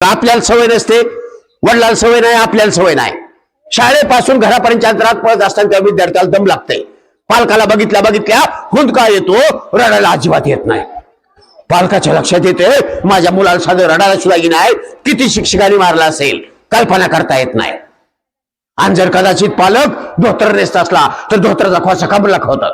आपल्याला सवय नसते. वडिलांना सवय नाही आपल्याला सवय नाही. शाळेपासून घरापर्यंतच्या अंतरात पळत असताना त्या विद्यार्थ्याला दम लागते पालकाला बघितल्या बघितल्या हुंदका येतो रडायला अजिबात येत नाही. पालकाच्या लक्षात येते माझ्या मुलाला साधं रडायला सुद्धा नाही किती शिक्षकांनी मारला असेल कल्पना करता येत नाही. आणि जर कदाचित पालक धोतर नेसत असला तर धोत्राचा खोसा कमला होतात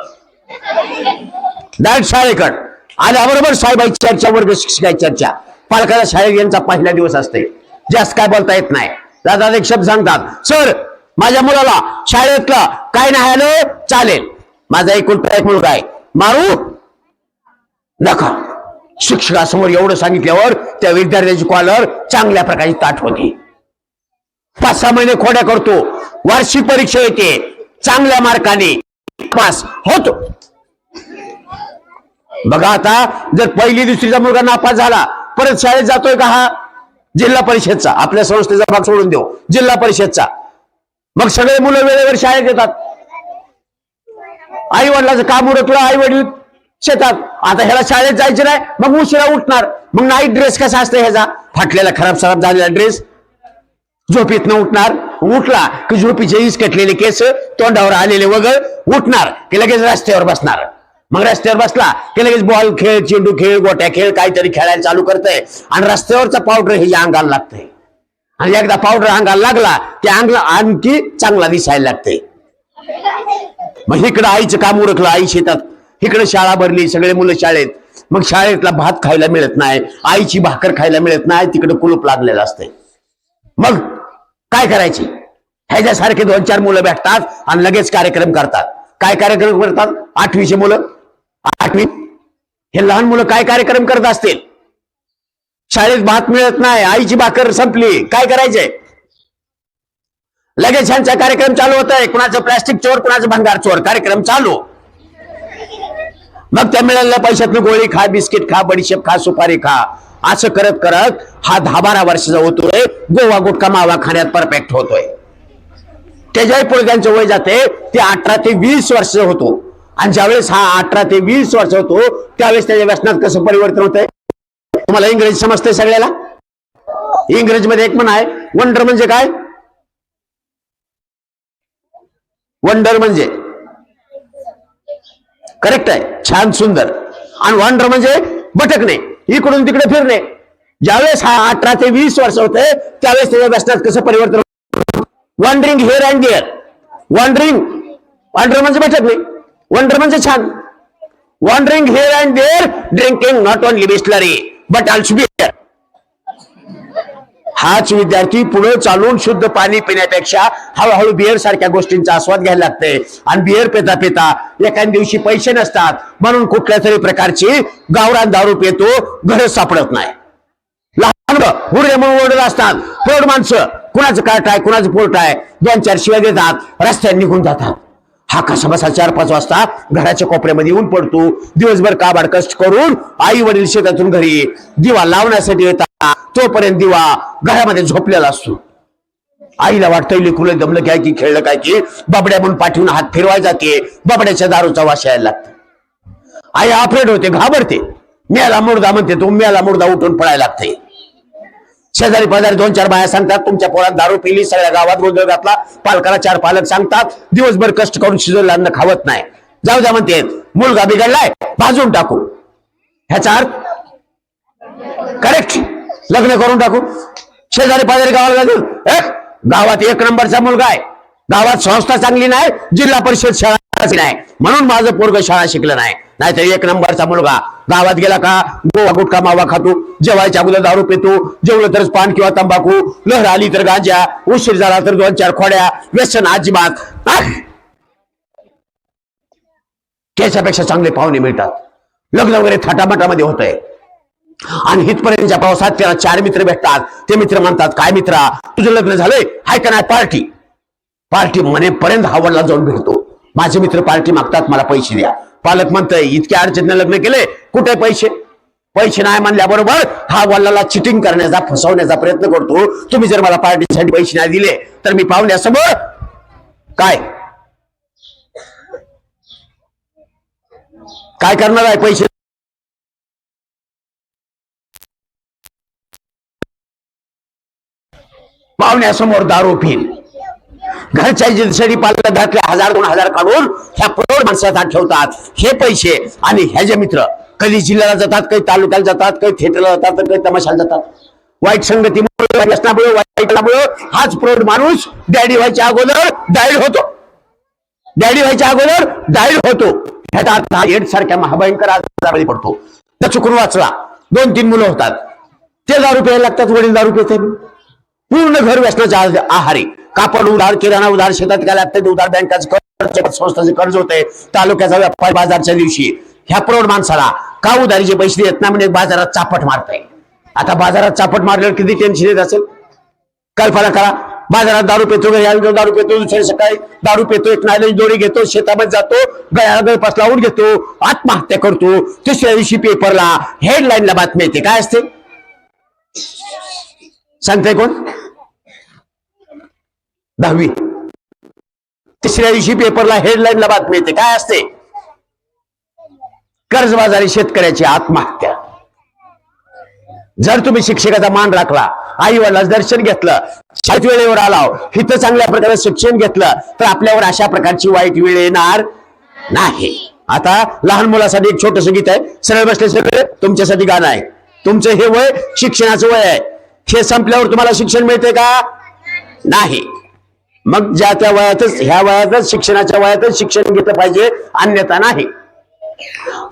डायरेक्ट शाळेकड. आल्याबरोबर साहेबाची चर्चा वर्ग शिक्षकाची चर्चा. पालकाला शाळेत यांचा पहिला दिवस असते जास्त काय बोलता येत नाही. दादा एक शब्द सांगतात सर माझ्या मुलाला शाळेतला काय नाही आलं चालेल. माझा एकूण एक मुलगा आहे. मारू नका. शिक्षकासमोर एवढं सांगितल्यावर त्या विद्यार्थ्याची कॉलर चांगल्या प्रकारची ताट होती. पाच सहा महिने खोड्या करतो. वार्षिक परीक्षा येते. चांगल्या मार्काने पास होतो. बघा आता जर पहिली दुसरीचा मुलगा नापास झाला परत शाळेत जातोय का हा? जिल्हा परिषदचा. आपल्या संस्थेचा भाग सोडून देऊ. जिल्हा परिषदचा. मग सगळे मुलं वेळेवर शाळेत येतात. आई वडिलाचं काम उरकलं आई वडील शेतात. आता ह्याला शाळेत जायचं नाही मग उशिरा उठणार. मग नाईट ड्रेस कसा असतो ह्याचा? फाटलेला खराब खराब झालेला ड्रेस झोपीत न उठणार. उठला की झोपीचे इस कटलेले केस तोंडावर आलेले वगळ. उठणार की लगेच रस्त्यावर बसणार. मग रस्त्यावर बसला की लगेच बॉल खेळ चेंडू खेळ गोट्या खेळ काहीतरी खेळायला चालू करतंय. आणि रस्त्यावरचा पावडर हे अंगाला लागतंय. आणि एकदा पावडर अंगाला लागला की अंगला आणखी चांगला दिसायला लागते मग इकडं आईचं काम उरकलं आई शेतात. इकडे शाळा भरली सगळे मुलं शाळेत. मग शाळेतला भात खायला मिळत नाही आईची भाकर खायला मिळत नाही तिकडे कुलूप लागलेलं असते मग काय करायची? ह्याच्यासारखे दोन चार मुलं भेटतात आणि लगेच कार्यक्रम करतात. काय कार्यक्रम करतात? आठवीचे मुलं. आठवी हे लहान मुलं काय कार्यक्रम करत असतील? शाळेत भात मिळत नाही आईची भाकर संपली काय करायचंय? लगेच ह्यांचा कार्यक्रम चालू होत आहे. कुणाचं प्लास्टिक चोर कुणाचं भंगार चोर कार्यक्रम चालू. मग त्या मिळालेल्या पैशातनं गोळी खा बिस्किट खा बडीशेप खा सुपारी खा. असं करत करत हा दहा बारा वर्षाचा होतोय गोवा गुटखा मावा खाण्यात परफेक्ट होतोय. त्याच्याही पुढे वय जाते ते अठरा ते वीस वर्ष होतो. आणि ज्यावेळेस हा अठरा ते वीस वर्ष होतो त्यावेळेस त्याच्या व्यसनात कसं परिवर्तन होतंय? तुम्हाला इंग्रजी समजते सगळ्याला? इंग्रजीमध्ये एक म्हण आहे वंडर म्हणजे काय? वंडर म्हणजे करेक्ट आहे. छान सुंदर. आणि वंडर म्हणजे भटकणे. इकडून तिकडे फिरणे. ज्यावेळेस हा अठरा ते वीस वर्ष होते त्यावेळेस त्याच्या व्यसनात कसं परिवर्तन wandering here and dear wandering wonder म्हणजे भटकणे. वंडर म्हणजे छान. Wandering here and there drinking not only Bisleri but also beer हाच विद्यार्थी पुढे चालून शुद्ध पाणी पिण्यापेक्षा हळूहळू बिअर सारख्या गोष्टींचा आस्वाद घ्यायला लागते. आणि बिअर पेता पेता एखाद्या दिवशी पैसे नसतात म्हणून कुठल्या तरी प्रकारची गावरान दारू पितो घरच सापडत नाही. लहान मुलं म्हणून ओढत असतात. प्रौढ माणसं कुणाचं काट आहे कुणाचं पोट आहे दोन चार शिवाय देतात रस्त्याने निघून जातात. हा कसा बसा चार पाच वाजता घराच्या कोपऱ्यामध्ये येऊन पडतो. दिवसभर काबाड कष्ट करून आई वडील शेतातून घरी दिवा लावण्यासाठी येतात. तोपर्यंत दिवा घरामध्ये झोपलेला असतो. आईला वाटतं लेकरुला दमलं काय की खेळलं काय की बाबड्या म्हणून पाठवून हात फिरवाय जाते बाबड्याच्या दारूचा वास यायला लागतो. आई अफ्रेड होते घाबरते. मेला मुर्दा म्हणते तो मेला मुर्दा उठून पळायला लागते शेजारी पाजारी दोन चार बाया सांगतात तुमच्या पोरात दारू पिली सगळ्या गावात गोंधळ घातला पालकाला चार पालक सांगतात दिवसभर कष्ट करून शिजवलं अन्न खावत नाही. जाऊ द्या म्हणते मुलगा बिघडलाय भाजून टाकू. ह्याचा अर्थ? करेक्ट लग्न करून टाकू. शेजारी पाजारी गावाला जाऊन "ए, गावात एक नंबरचा मुलगा आहे. गावात संस्था चांगली नाही जिल्हा परिषद शाळा नाही. म्हणून माझं पोरग शाळा शिकलं नाही. नाहीतर एक नंबरचा मुलगा गावात गेला का गोवा गुटखा मावा खातो जेवायच्या अगोदर दारू पितो जेवलं तरच पान किंवा तंबाखू लहर आली तर गांजा उशीर झाला तर दोन चार खोड्या व्यसन अजिबात. त्याच्यापेक्षा चांगले पाहुणे मिळतात. लग्न वगैरे थाटामाटामध्ये होत आहे आणि हितपर्यंतच्या पावसात त्याला चार मित्र भेटतात. ते मित्र म्हणतात काय मित्रा तुझं लग्न झालंय? हाय का नाही पार्टी? पार्टी मनेपर्यंत हावडला जाऊन भेटतो. माझे मित्र पार्टी मागतात मला पैसे द्या. पालक म्हणतंय इतक्या अडचणीने लग्न केले कुठे पैसे? पैसे नाही म्हणल्याबरोबर हा वडिलाला चिटिंग करण्याचा फसवण्याचा प्रयत्न करतो. तुम्ही जर मला पार्टीसाठी पैसे नाही दिले तर मी पाहुण्यासमोर काय? काय करणार आहे पैसे? पाहुण्यासमोर दारू पिल घरच्या जिनसडी पालक घरातले हजार दोन हजार काढून ह्या प्रौढ माणसात ठेवतात. हे पैसे आणि ह्याचे मित्र कधी जिल्ह्याला जातात काही तालुक्याला जातात काही थिएटरला जातात तर काही तमाशाला जातात. वाईट संगतीमुळे व्यसनामुळे वाईटमुळे हाच प्रौढ माणूस डॅडी व्हायच्या अगोदर डाईल होतो. डॅडी व्हायच्या अगोदर डाईल होतो. ह्याचा अर्थ हा एड सारख्या महाभयंकर आजारामध्ये पडतो. तर चुकून वाचला. दोन तीन मुलं होतात. ते दारू प्यायला लागतात वडील दारू पिते पूर्ण घर व्यसनाच्या आहारी. कापड उधार किराणा उधार शेतात काय ते उधार बँकाचं कर्ज संस्थाचे कर्ज होते तालुक्याचा व्यापारी बाजारच्या दिवशी. ह्या प्रौढ माणसाला का उधारीचे पैसे देत नाही म्हणजे बाजारात चापट मारताय. आता बाजारात चापट मारल्यावर किती टेन्शन येत असेल? कल्पना करा? बाजारात दारू पेतो घरी दारू पेतो दुसऱ्या सकाळी दारू पेतो एक नाल्याची दोरी घेतो शेतामध्ये जातो गळ्याला गळपास लावून घेतो आत्महत्या करतो. तिसऱ्या दिवशी पेपरला हेडलाईनला बातमी येते. काय असते? सांगते कोण? दहावी. तिसऱ्या दिवशी पेपरला हेडलाईनला बातमी येते. काय असते? कर्जबाजारी शेतकऱ्याची आत्महत्या. जर तुम्ही शिक्षकाचा मान राखला आई वडिलांचं दर्शन घेतलं शाळेत वेळेवर आलाव हिथं चांगल्या प्रकारे शिक्षण घेतलं तर आपल्यावर अशा प्रकारची वाईट वेळ येणार नाही. आता लहान मुलासाठी एक छोटस गीत आहे. सरळ बसले सगळे तुमच्यासाठी गाणं आहे. तुमचं हे वय शिक्षणाचं वय आहे. हे संपल्यावर तुम्हाला शिक्षण मिळते का? नाही. मग ज्या त्या वयातच ह्या वयातच शिक्षणाच्या वयातच शिक्षण घेतलं पाहिजे अन्यथा नाही.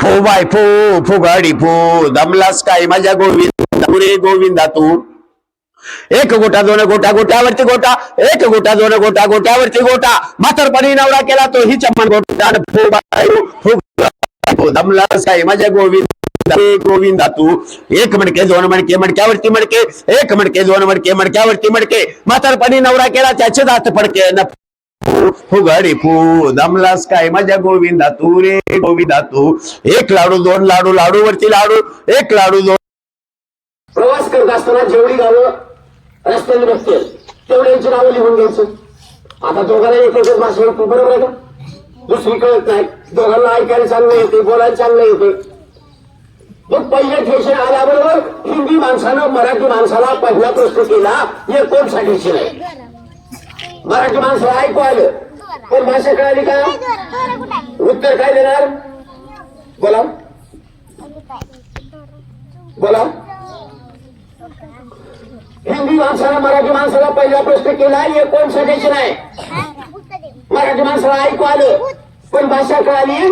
फो बाय फो फुगाडी फो दमलास काय माझ्या गोविंद गोविंदा तू एक गोटा दोन गोटा गोट्यावरती गोटा एक गोटा दोन गोटा गोट्यावरती गोटा. म्हातारपणी नवरा केला तो ही चम्मन गोटा. फो बाय फो दमलास काय माझ्या गोविंद हे गोविंदा तू एक मणके दोन मडके मडक्यावरती मडके एक मणके दोन मडके मडक्यावरती मडके. म्हातारपणी नवरा केला त्याचे दात पडके. न फुगाडी फू दमलास काय माझ्या गोविंदा तू रे गोविंदा तू एक लाडू दोन लाडू लाडू वरती लाडू एक लाडू दोन प्रवास करत असताना जेवढी गावं रस्त्याने बसतील तेवढ्यांची नावं लिहून घ्यायचं. आता दोघांना एक एकच भाषा बरोबर आहे का? दुसरी कळत नाही. दोघांना ऐकायला चांगलं येते बोलायला चांगलं येते मग पहिलं ठेशन आल्याबरोबर हिंदी माणसानं मराठी माणसाला पहिला प्रश्न केला हे कोणसाठी नाही? मराठी माणसाला ऐकू आलं. पण भाषा कळाली का? उत्तर काय देणार? बोला. बोला. हिंदी माणसाला मराठी माणसाला पहिला प्रश्न केला हे कोण सगळ्याचे नाही? मराठी माणसाला ऐकू आलं. पण भाषा कळाली?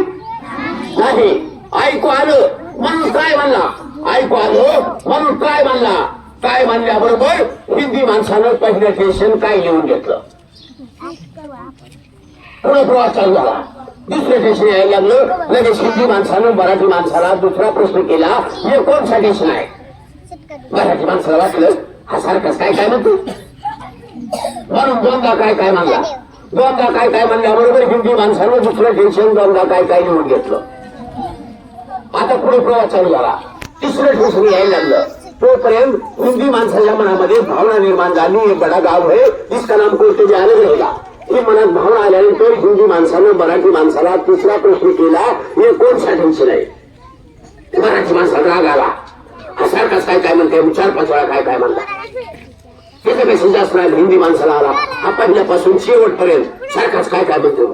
नाही. ऐकू आलं. म्हणून काय म्हणला? ऐकू आलं. म्हणून काय म्हणला? काय म्हणल्याबरोबर हिंदी माणसानं पहिलं टेन्शन काय लिहून घेतलं? पुढे प्रवास चालू झाला. दुसरं टेन्शन यायला लागलं. लगेच हिंदी माणसानं मराठी माणसाला दुसरा प्रश्न केला. हे कोणसा टेन्शन आहे मराठी माणसाला वाटलं. हा सारखाच काय काय म्हणतो? म्हणून दोनदा काय काय म्हणला? दोनदा काय काय म्हणल्याबरोबर हिंदी माणसानं दुसरं टेन्शन दोनदा काय काय लिहून घेतलं? आता पुढे प्रवास चालू झाला. तिसरं टेन्शन यायला लागलं. तोपर्यंत हिंदी माणसाच्या मनामध्ये भावना निर्माण झाली. एक बडा गाव आहे. इसका नाम कोणते? जे आले राहिला ही मनात भावना आल्यानंतर हिंदी माणसानं मराठी माणसाला तिसरा प्रश्न केला हे कोण टेन्शन नाही? मराठी माणसाला राग आला. सारखाच काय काय म्हणते चार पाच वेळा काय काय म्हणला त्याच्यापेक्षा जास्त राग हिंदी माणसाला आला. हा पहिल्यापासून शेवटपर्यंत सारखाच काय काय म्हणते?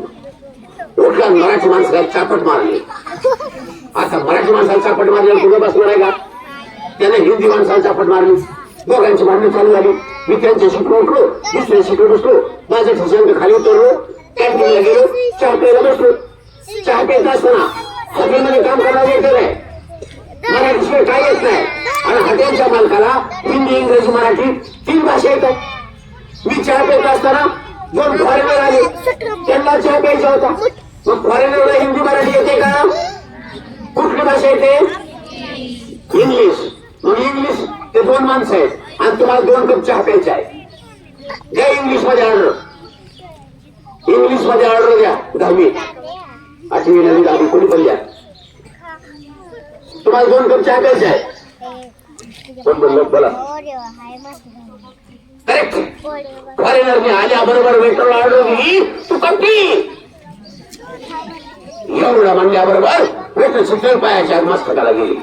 उठला मराठी माणसाला चापट मारली. आता मराठी माणसाला चापट मारल्यावर कुठं बसणार आहे का? त्याने हिंदी माणसाला चापट मारली. दोघांची भांडणं चालू झाली. मी त्यांच्या शिकलो उठलो. दुसरे शिकलो बसलो. माझ्या ठिकाणी खाली उतरलो. कॅन्टीनला गेलो. चहा प्यायला बसलो. चहा पेत असताना हॉटेलमध्ये काम करायला येत नाही. मराठीशिवाय काय येत नाही. आणि हॉटेलच्या मालकाला हिंदी इंग्रजी मराठी तीन भाषा येतात. मी चहा पेत असताना दोन फॉरेनर आले. त्यांना चहा प्यायचा होता. मग फॉरेनरला हिंदी मराठी येते का? कुठली भाषा येते इंग्लिश मग इंग्लिश ते दोन माणसं आहेत. आणि तुम्हाला दोन कप चहा प्यायचा आहे. द्या इंग्लिशमध्ये ऑर्डर इंग्लिशमध्ये ऑर्डर द्या दहावी. आठवी नवी दहावी कोणी पण द्या तुम्हाला दोन कप चहा प्यायचा आहे. कोण बोललं? बोला. करेक्ट फॉरेनरने आल्याबरोबर वेटरला ऑर्डर दिली. तू कपी. एवढं म्हणल्याबरोबर वेटर सुटेल पायाच्या मस्तकाला गेली.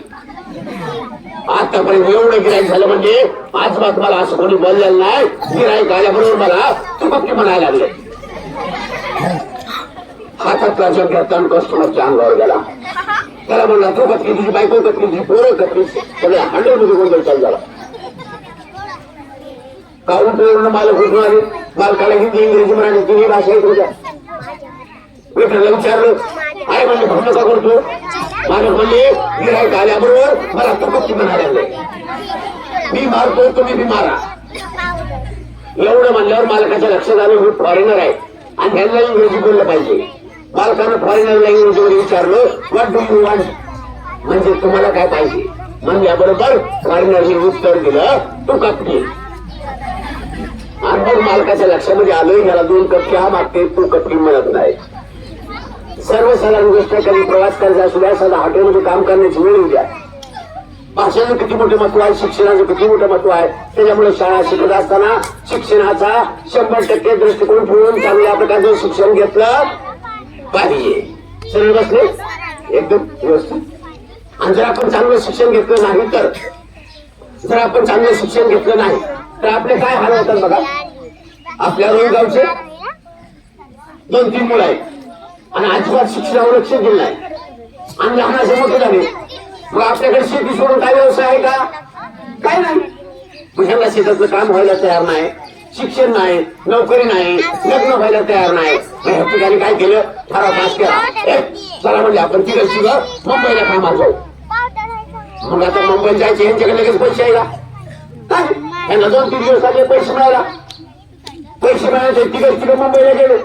आतापर्यंत एवढं गिराईक झालं म्हणजे अजिबात मला असं कोणी बोललेलं नाही. गिराईक आल्याबरोबर मला तू पक्की म्हणायला लागले. हातातला जग घेतला कस्टमरच्या अंगावर गेला. त्याला म्हणला तू कतली तुझी बायको कतली तुझी पोरं कतली सगळे हंड्रेडमध्ये गोंधळ चालू झाला. काउंटर मालक उठून आले. मालकाला हिंदी इंग्रजी मराठी तिन्ही भाषा येत होत्या विठ्ठलला विचारलं काय म्हणले भाऊ का करतो माझ्या म्हणले गिरायक आल्याबरोबर मला तपक्की म्हणायला लागले. मी मारतो तुम्ही मी मारा. एवढं म्हणल्यावर मालकाच्या लक्षात आलं मी फॉरेनर आहे. आणि ह्यांना इंग्रजी बोललं पाहिजे. मालकानं फॉरेनरला इंग्रजीमध्ये विचारलं व्हॉट डू यू वॉन्ट म्हणजे तुम्हाला काय पाहिजे? म्हणल्याबरोबर फॉरेनरने उत्तर दिलं तू कपटी. आणि मग मालकाच्या लक्षामध्ये आलं याला दोन कप हा मागते तू कपटी म्हणत नाही. सर्वसाधारण गोष्ट कधी प्रवास करायचा असू द्या साधा हॉटेलमध्ये काम करण्याची वेळ येऊ द्या. भाषेचं किती मोठं महत्त्व आहे शिक्षणाचं किती मोठं महत्त्व आहे त्याच्यामुळे शाळा शिकत असताना शिक्षणाचा शंभर टक्के दृष्टिकोन ठेवून चांगल्या प्रकारचं शिक्षण घेतलं पाहिजे. सरळ बसले? एकदम व्यवस्थित. आणि जर आपण चांगलं शिक्षण घेतलं नाही तर जर आपण चांगलं शिक्षण घेतलं नाही तर आपले काय हाल होतात बघा? आपल्या रोजगावचे दोन तीन मुलं आहेत. आणि अजिबात शिक्षणावर लक्ष दिलं नाही आणि लहानाचे मोठे झाले मग आपल्याकडे शेती सोडून काय व्यवसाय आहे का? काय नाही. मग ह्यांना शेतातलं काम व्हायला तयार नाही शिक्षण नाही नोकरी नाही लग्न व्हायला तयार नाही. मग ह्या ठिकाणी काय केलं? ठराव पास केला. चला म्हणजे आपण तिघं तिघं मुंबईला कामाला जाऊ. मग आता मुंबईला जायचे यांच्याकडे लगेच पैसे आहे का काय? यांना दोन तीन दिवस आले पैसे मिळाला पैसे मिळाले तिघं तिकडे मुंबईला गेले.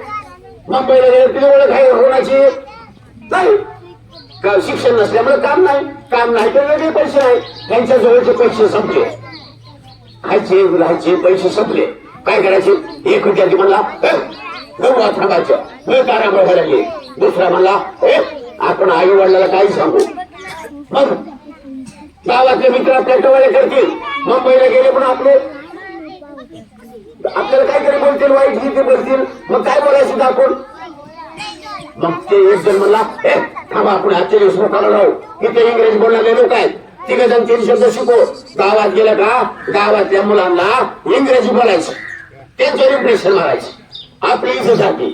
मुंबईला गेले तिथे ओळख आहे होण्याची. नाही. का शिक्षण नसल्यामुळे काम नाही. काम नाही तर वेगळे पैसे नाही त्यांच्या जवळचे पैसे संपले. खायचे राहायचे पैसे संपले. काय करायचे? एक विद्यार्थी म्हणला नऊ थांबायचं. हे कारा व्हायला लागले दुसरा म्हणला आपण आई वडिलाला काही सांगू. मग गावातले मित्र आपल्या टवाले करतील. मुंबईला गेले पण आपले आपल्याला काहीतरी बोलतील वाईट गीते बोलतील. मग काय बोलायचं आपण? मग ते एक जण म्हणला थांबा आपण आजच्या दिवस मोकाला राहू. इथे इंग्रजी बोलणारे लोक आहेत तिघ जण तीन शब्द शिको. गावात गेलं का? गावातल्या मुलांना इंग्रजी बोलायचं. त्यांचं इम्प्रेशन मारायचं. आपली इथे झाली.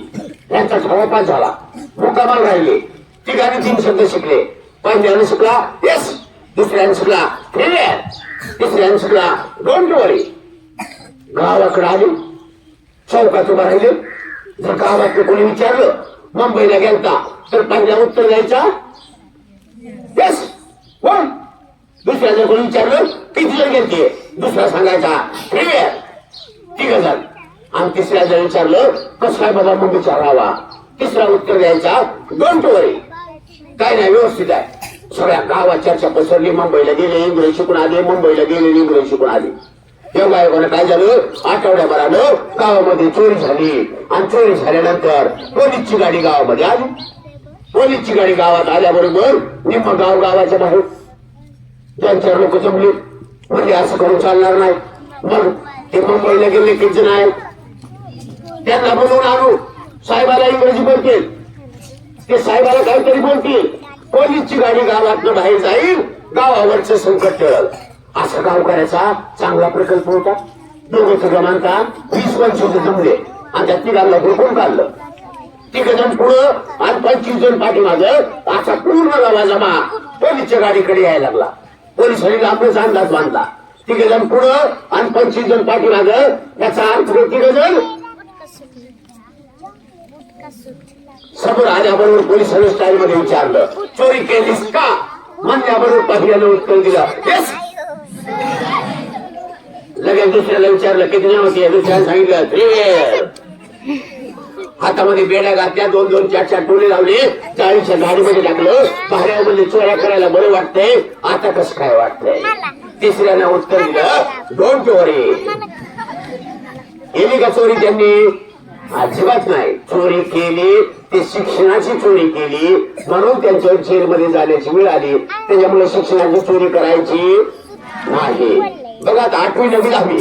त्यांचा ठोपास झाला. मुकामाल राहिले. तिघांनी तीन शब्द शिकले. पहिल्याने शिकला येस दुसऱ्याने शिकला तिसऱ्याने शिकला डोंट वरी गावाकडे आले. चौकात उभा राहिले. जर गावातलं कोणी विचारलं मुंबईला गेलता तर पहिल्या उत्तर द्यायचा येस कोण दुसऱ्या जर कोणी विचारलं किती जण गेलते? दुसरा सांगायचा ठीक तिघ जण. आणि तिसऱ्या जर विचारलं कसं काय बाबा मग विचारावा तिसरा उत्तर द्यायचा डोंट वरी काय नाही व्यवस्थित आहे. सगळ्या गावात चर्चा पसरली. मुंबईला गेले इंग्रजी शिकून आले मुंबईला गेले इंग्रजी शिकून आले. तेव्हा एवढं काय झालं? आठवड्याभरानं गावामध्ये चोरी झाली. आणि चोरी झाल्यानंतर पोलीसची गाडी गावामध्ये आली. पोलीसची गाडी गावात आल्याबरोबर निम्म गाव गावाच्या बाहेर दोन चार लोक जमले. म्हणजे असं करून चालणार नाही. मग ते मुंबईला गेले किती जण आहेत त्यांना बोलवून आणू. साहेबाला इंग्रजी बोलतील. ते साहेबाला काहीतरी बोलतील. पोलीसची गाडी गावातनं बाहेर जाईल. गावावरचं संकट टळलं. असा गावकऱ्याचा चांगला प्रकल्प होता. दोघं सगळं मानता वीस पंचवीस जमले. आणि त्या तिघांना हुडकून काढलं. तिघ जण पुढं आणि पंचवीस जण पाठीमाग असा पूर्ण गावा जमा. पोलीसच्या गाडीकडे यायला लागला. पोलिसांनी लांबच अंदाज बांधला. तिघ जण पुढं आणि पंचवीस जण पाठीमागं. त्याचा अर्थ तिघ जण समोर आल्याबरोबर पोलिसांनी स्टाईल मध्ये विचारलं चोरी केलीस का? म्हणल्याबरोबर पहिल्यानं उत्तर दिलं येस लगेच दुसऱ्याला विचारलं किती जण होती दुसऱ्याला सांगितलं. थ्री हातामध्ये बेड्या घातल्या दोन दोन चार चार टोले लावले. चाळीसच्या गाडीमध्ये टाकलं. बाहेरमध्ये चोऱ्या करायला बरं वाटतंय. आता कसं काय वाटतंय? तिसऱ्यानं उत्तर दिलं दोन चोरी केली का चोरी त्यांनी? अजिबात नाही. चोरी केली ते शिक्षणाची चोरी केली. म्हणून त्यांच्यावर जेलमध्ये जाण्याची वेळ आली. त्याच्यामुळे शिक्षणाची चोरी करायची. नाही बघा आठवी नवी दहावी.